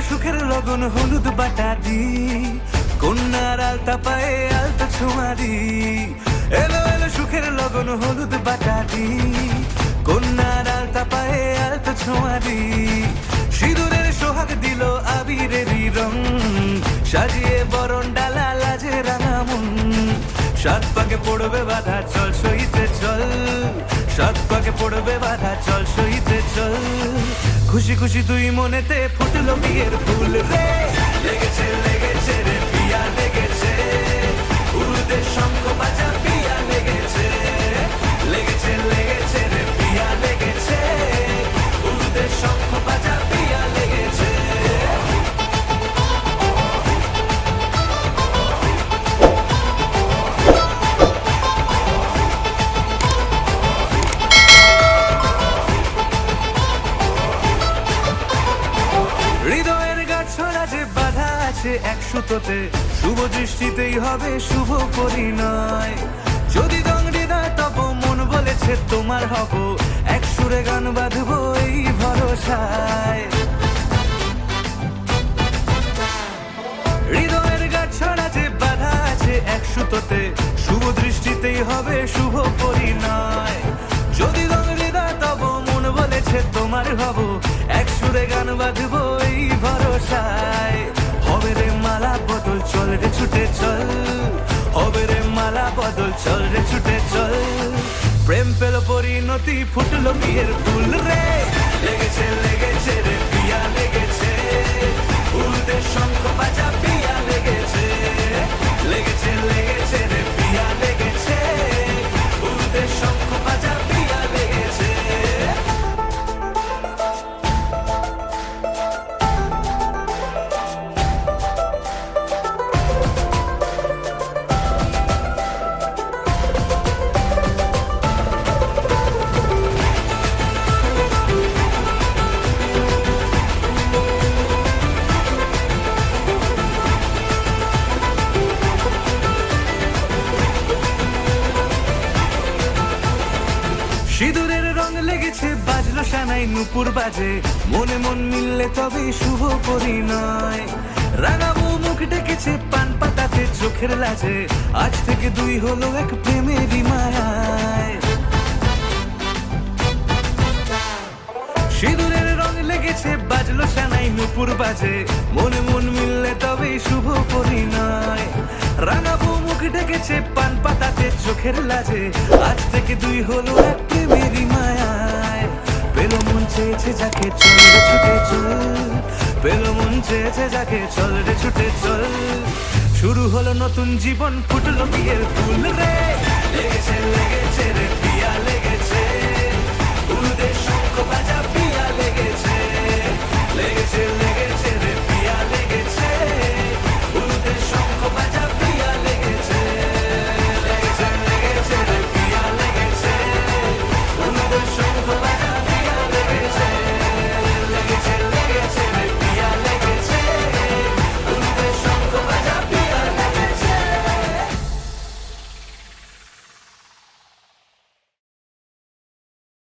সুখের লগন, হলুদ বাটা দি। কন্যার আলতা পায়ে আলতা ছোঁয়া দি। এলো এলো সুখের লগন, হলুদ বাটা দি। কন্যার আলতা পায়ে আলতা ছোঁয়া দি। সিঁদুরের সোহাগ দিল আবিরেরই রং। সাজিয়ে বরণ ডালা লাজে রাঙা মন। সাত পাকে পড়বে বাধা, চল সইতে চল। সাত পাকে পড়বে বাধা, চল সইতে চল। খুশি খুশি তুই মনেতে ফুটলো বিয়ের ফুল রে। লেগেছে লেগেছে রে, পিয়া লেগেছে। উড়তে শঙ্খ বাজা হৃদয়ের গাছড়া যে বাধা আছে এক সুতোতে, শুভ দৃষ্টিতেই হবে শুভ পরিণয়। যদি দংড়ি দেয় তব মন বলেছে তোমার হব, এক সুরে গান বাঁধবো এই ভরসায়। হৃদয়ের গাছড়া যে বাধা আছে এক সুতোতে, শুভ দৃষ্টিতেই হবে শুভ পরিণয়। যদি হৃদয় তব মন বলেছে তোমার হব সুরে গান বাঁধবো এই ভরসায়। হবে রে মালা বদল, চল রে ছুটে চল। হবে রে মালা বদল, চল রে ছুটে চল। প্রেম পেল পরিণতি, ফুটলো বিয়ের ফুল রে। লেগেছে লেগেছে। লেগেছে, বাজলো সানাই নুপুর বাজে। মনে মন মিললে তবে শুভ পরিণয়। রাঙাবো মুখ ডেকেছে, পান পাতাতে চোখের লাজে। আজ থেকে দুই হলো এক প্রেমেরই মায়ায়। সিঁদুরের রং লেগেছে, বাজলো সানাই নুপুর বাজে। মনে মন মিললে তবে শুভ পরিণয়। রাঙাবো মুখ ডেকেছে পান পাতাতে চোখের লাজে। আজ থেকে দুই হলো এক প্রেমেরই মায়ায়। পেল মন চেয়েছে যাকে চল রে ছুটে চল। পেল মন চেয়েছে যাকে চল রে ছুটে চল। শুরু হলো নতুন জীবন, ফুটলো বিয়ের ফুল রে। লেগেছে লেগেছে রে পিয়া লেগেছে।